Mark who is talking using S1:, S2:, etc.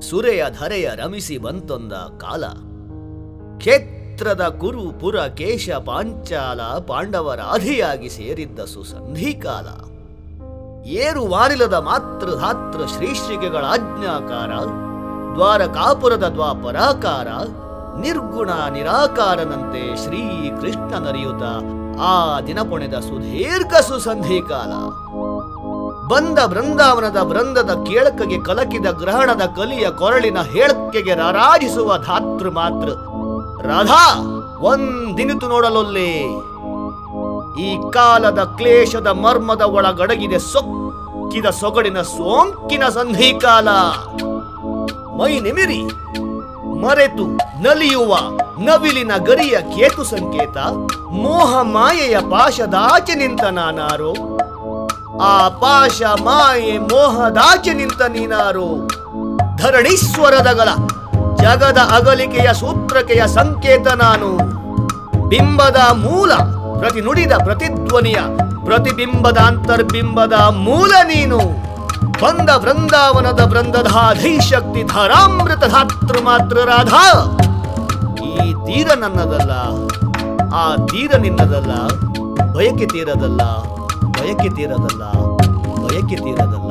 S1: ಸುರೆಯ ಧರೆಯ ರಮಿಸಿ ಬಂತೊಂದ ಕಾಲ. ಕ್ಷೇತ್ರದ ಕುರು ಪುರ ಕೇಶ ಪಾಂಚಾಲ ಪಾಂಡವರಾಧಿಯಾಗಿ ಸೇರಿದ್ದ ಸುಸಂಧಿ ಕಾಲ. ಏರು ವಾರಿಲದ ಮಾತೃಧಾತೃ ಶ್ರೀಶ್ರಿಗೆಗಳ ಆಜ್ಞಾಕಾರ, ದ್ವಾರಕಾಪುರದ ದ್ವಾಪರಾಕಾರ, ನಿರ್ಗುಣ ನಿರಾಕಾರನಂತೆ ಶ್ರೀ ಕೃಷ್ಣ ನರಿಯುತ ಆ ದಿನ ಪೊಣೆದ ಸುದೀರ್ಘ ಸುಸಂಧಿ ಕಾಲ. ಬಂದ ಬೃಂದಾವನದ ಬೃಂದದ ಕೇಳಕಗೆ ಕಲಕಿದ ಗ್ರಹಣದ ಕಲಿಯ ಕೊರಳಿನ ಹೇಳಕೆಗೆ ರಾರಾಜಿಸುವ ಧಾತೃ ಮಾತ್ರ. ರಾಧಾ, ಒಂದಿನಿತು ನೋಡಲೊಲ್ಲೆ. ಈ ಕಾಲದ ಕ್ಲೇಶದ ಮರ್ಮದ ಒಳಗಡಗಿದೆ ಸೊಕ್ಕಿದ ಸೊಗಡಿನ ಸೋಂಕಿನ ಸಂಧಿಕಾಲ. ಮೈ ನಿಮಿರಿ, ಮರೆತು ನಲಿಯುವ ನವಿಲಿನ ಗರಿಯ ಕೇತು ಸಂಕೇತ, ಮೋಹ ಮಾಯೆಯ ಪಾಶದಾಚೆ ನಿಂತ ನಾನಾರೋ. ಆ ಪಾಶ ಮಾಯೆ ಮೋಹದಾಚೆ ನಿಂತ ನೀನಾರು. ಧರಣೀಶ್ವರದಗಲ ಜಗದ ಅಗಲಿಕೆಯ ಸೂತ್ರಕೆಯ ಸಂಕೇತ ನಾನು. ಬಿಂಬದ ಮೂಲ, ಪ್ರತಿ ನುಡಿದ ಪ್ರತಿಧ್ವನಿಯ, ಪ್ರತಿಬಿಂಬದ ಅಂತರ್ಬಿಂಬದ ಮೂಲ ನೀನು. ಬಂದ ವೃಂದಾವನದ ಬೃಂದಧಾಧೈಶಕ್ತಿ ಧಾರಾಮೃತ ಧಾತೃ ಮಾತ್ರ ರಾಧಾ. ಈ ತೀರ ನನ್ನದಲ್ಲ, ಆ ತೀರ ನಿನ್ನದಲ್ಲ, ಬಯಕೆ ತೀರದಲ್ಲ. ಬಯಕೆ ತೀರದಲ್ಲ ಬಯಕೆ ತೀರದಲ್ಲ.